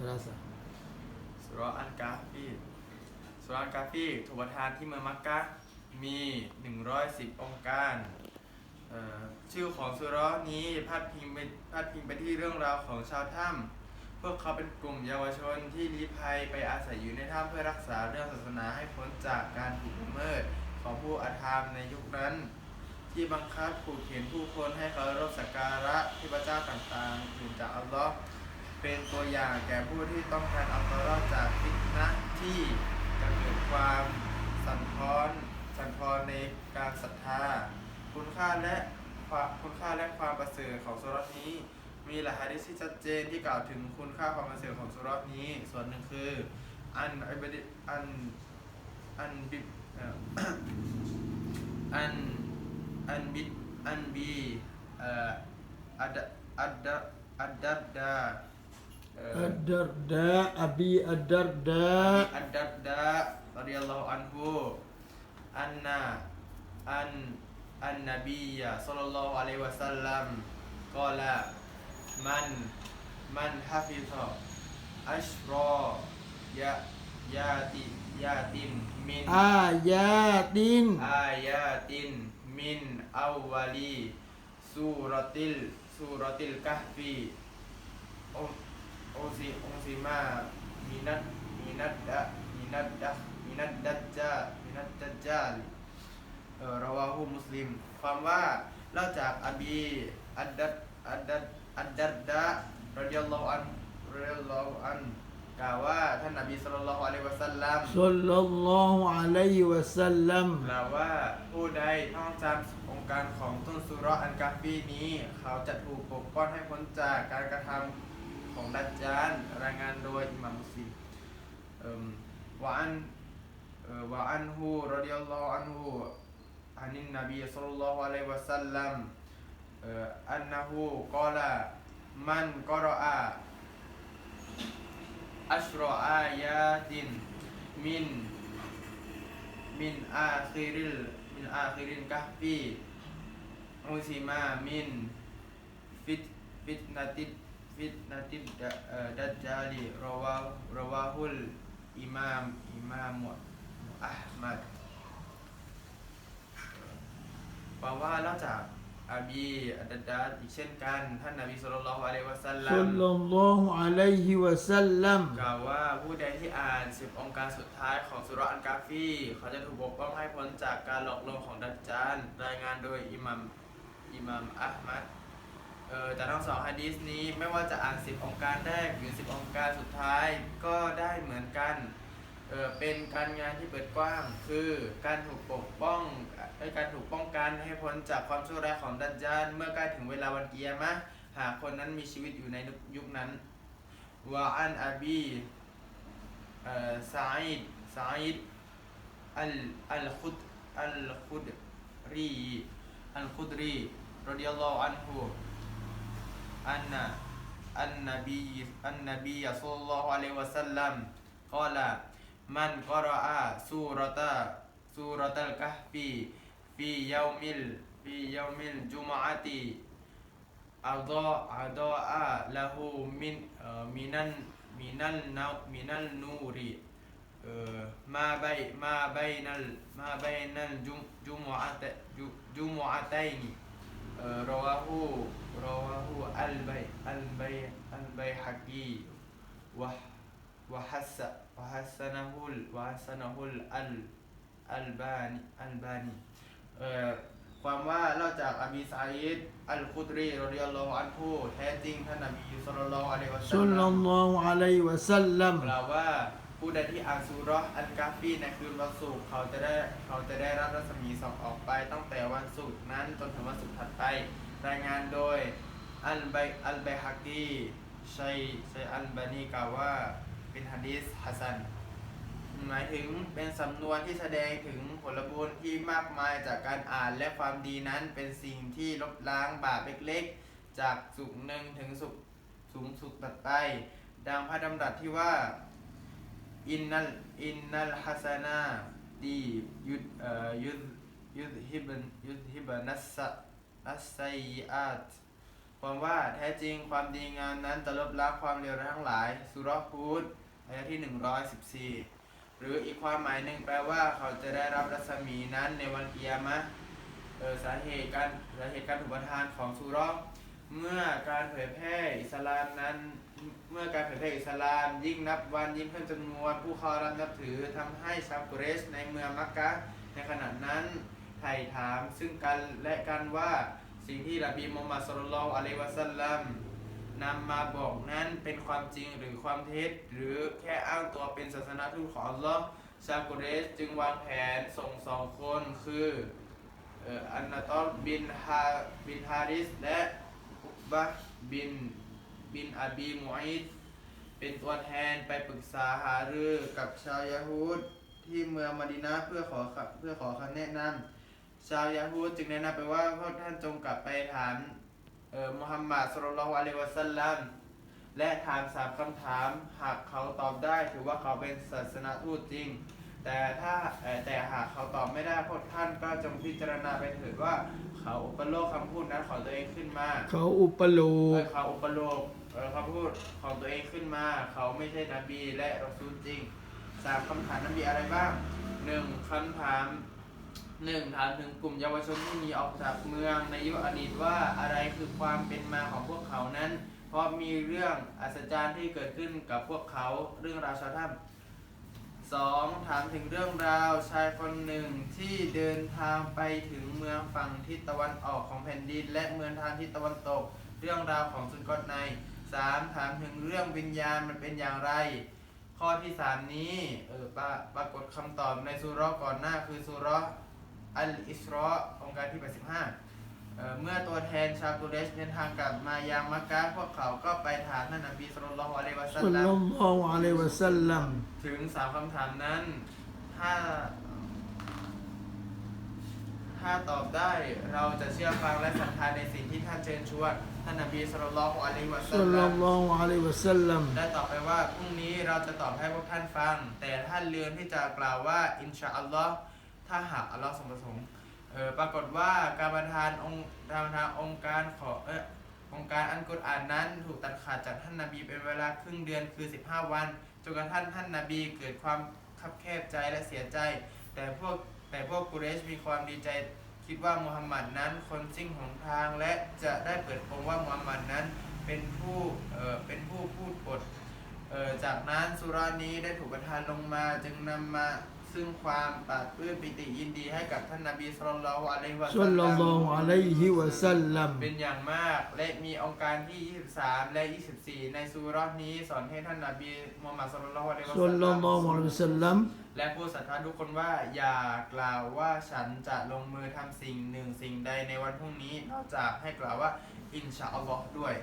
Selasa. Surah Al-Kahfi Surah Al-Kahfi ถูกประทานที่เมืองมักกะมี 110 องค์การชื่อของสุรนี้พาดพิงไปพาดพิงไปที่เรื่องราวของชาวถ้ำพวกเขาเป็นกลุ่มเยาวชนที่ลี้ภัยไปอาศัยอยู่ในถ้ำเพื่อรักษาเรื่องศาสนาให้พ้นจากการถูกละเมิดของผู้อาธรรมในยุคนั้น ที่บังคับผูกเข็นผู้คนให้เคารพสักการะที่พระเจ้าต่างๆถึงจากอัลลอฮ์ เป็นตัวอย่างแก่ผู้ที่ต้องการเอาตัวรอดจากฟิตนะที่จะเกิดความสั่นคลอนสั่นคลอนในการศรัทธา คุณค่าและความคุณค่าและความประเสริฐของสุราะห์นี้ มีหลายฮะดิษที่ชัดเจนที่กล่าวถึงคุณค่าความประเสริฐของสุราะห์นี้ ส่วนหนึ่งคืออันอิบดิอันอันบิเอ่ออันอันบิอันบีเอ่ออัดอัดอัดดัดดา Ad-Darda Abi Ad-Darda. Ad-Darda radhiyallahu anhu. Anna an an nabiyya sallallahu alaihi wasallam. Qala man man hafiza ashra ya yati yatin min ayatin. Ayatin min awwali suratil suratil kahfi. Um, โอซีอูซีมามินัดมินัดดะมินัดดะมินัดดัจจามินัดดัจจาลเราวาหูมุสลิม ความว่าเล่าจากอบีอัดดัดอัดดัดอัดดัดดะรดิยัลลอฮุอันรดิยัลลอฮุอันกล่าวว่าท่านนบีสุลลัลลอฮุอะลัยวะสัลลัมสุลลัลลอฮุอะลัยวะสัลลัมกล่าวว่าผู้ใดท่องจำองค์การของต้นสุรอันกาฟีนี้ เขาจะถูกปกป้องให้พ้นจากการกระทำ ของดัจจานรายงานโดยอิหม่ามมุสลิมเอิ่มวะอันเอ่อวะอันฮูรดิยัลลอฮุอันฮูอานินนบีศ็อลลัลลอฮุอะลัยฮิวะสัลลัมเอ่ออันนะฮูกอลามันกอรออาอัชรออายาตินมินมินอาคิริลมินอาคิรินกะฮฟีอุซิมามินฟิตฟิตนาติด fitnati dajjali รวาหรวาฮุลอิมามอิมามอัลมัดแปลว่าแล้วจากอาบีอัดดาอีกเช่นกัน ท่านนบีสุลต่านละอะลัยวะสัลลัมสุลลัลลอฮุอะลัยฮิวะสัลลัมกล่าวว่าผู้ใดที่อ่านสิบองค์การสุดท้ายของสุรอันกาฟีเขาจะถูกปกป้องให้พ้นจากการหลอกลวงของดัจจานรายงานโดยอิหมัมอิหมัมอัลมัด เออแต่ทั้งสองฮะดีษนี้ไม่ว่าจะอ่านสิบองค์การแรกหรือสิบองค์การสุดท้ายก็ได้เหมือนกันเออเป็นการงานที่เปิดกว้าง คือการถูกปกป้องการถูกป้องกันให้พ้นจากความชั่วร้ายของดัจจานเมื่อใกล้ถึงเวลาวันเกียร์มะหากคนนั้นมีชีวิตอยู่ในยุคนั้นวาอันอาบีเอ่อซาอิดซาอิดอัลอัลคุดอัลคุดรีอัลคุดรีรดิยัลลอฮุอันฮุ أن النبي النبي صلى الله عليه وسلم قال من قرأ سورة سورة الكهف في يوم في يوم الجمعة أضاء أضاء له من من من من النور ما بين ما بين ما بين الجمعة جمعتين. آه، رواه رواه البي البي البيهقي وح- وحس وحسنه ال- وحسنه ال- الباني الباني เอ่อความว่าเล่าจากอบีซาอิดอัลคุดรีรอดิยัลลอฮุอันฮูแท้จริงท่านนบีศ็อลลัลลอฮุอะลัยฮิวะซัล صلى ลัม الله عليه وسلم กล่าวว่า ผู้ใดที่อ่านซูราะห์อันกาฟีในคืนวันศุกร์เขาจะได้เขาจะได้รับรัศมีส่องออกไปตั้งแต่วันศุกร์นั้นจนถึงวันศุกร์ถัดไป รายงานโดยอัลไบอัลไบฮักกีชัยชัยอัลบานีกล่าวว่าเป็นฮะดีษฮัสซันหมายถึงเป็นสำนวนที่แสดงถึงผลบุญที่มากมายจากการอ่านและความดีนั้นเป็นสิ่งที่ลบล้างบาปเล็กๆ จากสุขหนึ่งถึงสุขสูงสุดตัดไป ดังพระดำรัสที่ว่า อินนัลอินนัลฮัสนาดียุดเอ่ยุดยุดฮิบันยุดฮิบันัสสะนัสไซอาตความว่าแท้จริงความดีงามนั้นจะลบล้างความเลวร้ายทั้งหลายสุรพูดอายะที่ 114 หรืออีกความหมายหนึ่งแปลว่าเขาจะได้รับรัศมีนั้นในวันเกียามะเออสาเหตุการสาเหตุการถูกประทานของสุรอ เมื่อการเผยแพร่อิสลามนั้น เมื่อการเผยแพร่อิสลามยิ่งนับวันยิ่งเพิ่มจำนวนผู้เข้ารับนับถือทำให้ชาวกุเรชในเมืองมักกะในขณะนั้นไถ่ถามซึ่งกันและกันว่าสิ่งที่นบีมุฮัมมัดสุลลัลลอฮุอะลัยวะซัลลัมนำมาบอกนั้นเป็นความจริงหรือความเท็จ หรือแค่อ้างตัวเป็นศาสนาทูตของอัลลอฮ์ชาวกุเรชจึงวางแผนส่งสองคนคืออันนาตอลบินฮาบินฮาริสและ บะบิน บินอาบีมุอิดเป็นตัวแทนไปปรึกษาหารือกับชาวยาฮูดที่เมืองมะดีนะห์เพื่อขอเพื่อขอคำแนะนำชาวยาฮูดจึงแนะนำไปว่าพวกท่านจงกลับไปถามเอ่อมุฮัมมัดสุลลัลลอะลัยวะซัลลัมและถามสามคำถาม หากเขาตอบได้ถือว่าเขาเป็นศาสนาทูตจริง แต่ถ้าเอ่อแต่หากเขาตอบไม่ได้พวกท่านก็จงพิจารณาไปเถิดว่า เขาอุปโลกคำพูดนั้นของตัวเองขึ้นมา เขาอุปโลเอกอเขาอุปโลกเออเขาพูดของตัวเองขึ้นมา เขาไม่ใช่นบีและรอซูลจริงสามคำถามนบีอะไรบ้างหนึ่งคำถามหนึ่งถามถึงกลุ่มเยาวชนที่หนีออกจากเมืองในยุคอดีตว่าอะไรคือความเป็นมาของพวกเขานั้น เพราะมีเรื่องอัศจรรย์ที่เกิดขึ้นกับพวกเขาเรื่องราวชาวถ้ำ สองถามถึงเรื่องราวชายคนหนึ่งที่เดินทางไปถึงเมืองฝั่งทิศตะวันออกของแผ่นดิน และเมืองทางทิศตะวันตก เรื่องราวของสุนกอตในสามถามถึงเรื่องวิญญาณมันเป็นอย่างไร ข้อที่สามนี้เออปราปรากฏคำตอบในสุราะห์ก่อนหน้าคือสุราะห์อัลอิสรอองค์การที่ 85 เอ่อเมื่อตัวแทนชาวกุเรชเดินทางกลับมายังมักกะฮ์พวกเขาก็ไปถามท่านนบีสุลต่านละฮ์อะลัยฮิวะซัสุลลลัลัมลลอฮุอะลัยฮิวะซัลลัมถึงสามคำถามนั้น ถ้า ถ้าตอบได้เราจะเชื่อฟังและศรัทธาในสิ่งที่ท่านเชิญชวนท่านนบีสุลต่านละฮ์อะลัยฮิวะซัสุลลลัลัมลลอฮุอะลัยฮิวะซัลลัมได้ตอบไปว่าพรุ่งนี้เราจะตอบให้พวกท่านฟัง แต่ท่านเลือนที่จะกล่าวว่าอินชาอัลลอฮ์ถ้าหากอัลลอฮ์ทรงประสงค์ เออปรากฏว่าการประทานองค์การประทานองค์การขอเออองค์การอันกุรอานนั้นถูกตัดขาดจากท่านนาบีเป็นเวลาครึ่งเดือนคือ 15 วันจนกระทั่งท่านนาบีเกิดความคับแคบใจและเสียใจ แต่พวกแต่พวกกุเรชมีความดีใจคิดว่ามูฮัมหมัดนั้นคนสิ้นหนทางและจะได้เปิดโปงว่ามูฮัมหมัดนั้นเป็นผู้เออเป็นผู้พูดบทเออจากนั้นสุรานี้ได้ถูกประทานลงมาจึงนำมา ซึ่งความปราบปลื้มปิติยินดีให้กับท่านนบีสุลต่านละฮ์อะลัยฮิวะสุซัลลลัลัลลอฮุมอะลัยฮิวะซัลลัมเป็นอย่างมากและมีองค์การที่ 23 และ 24 ในสุรานี้สอนให้ท่านนบีมุฮัมมัดสุลลัลลอฮุอะลัยฮิวะสุลซัลลัลัลมลอฮุอะลัยฮิวะซัลลัมและผู้ศรัทธาทุกคนว่าอย่ากล่าวว่าฉันจะลงมือทำสิ่งหนึ่งสิ่งใดในวันพรุ่งนี้ นอกจากให้กล่าวว่าอินชาอัลลอฮ์ด้วย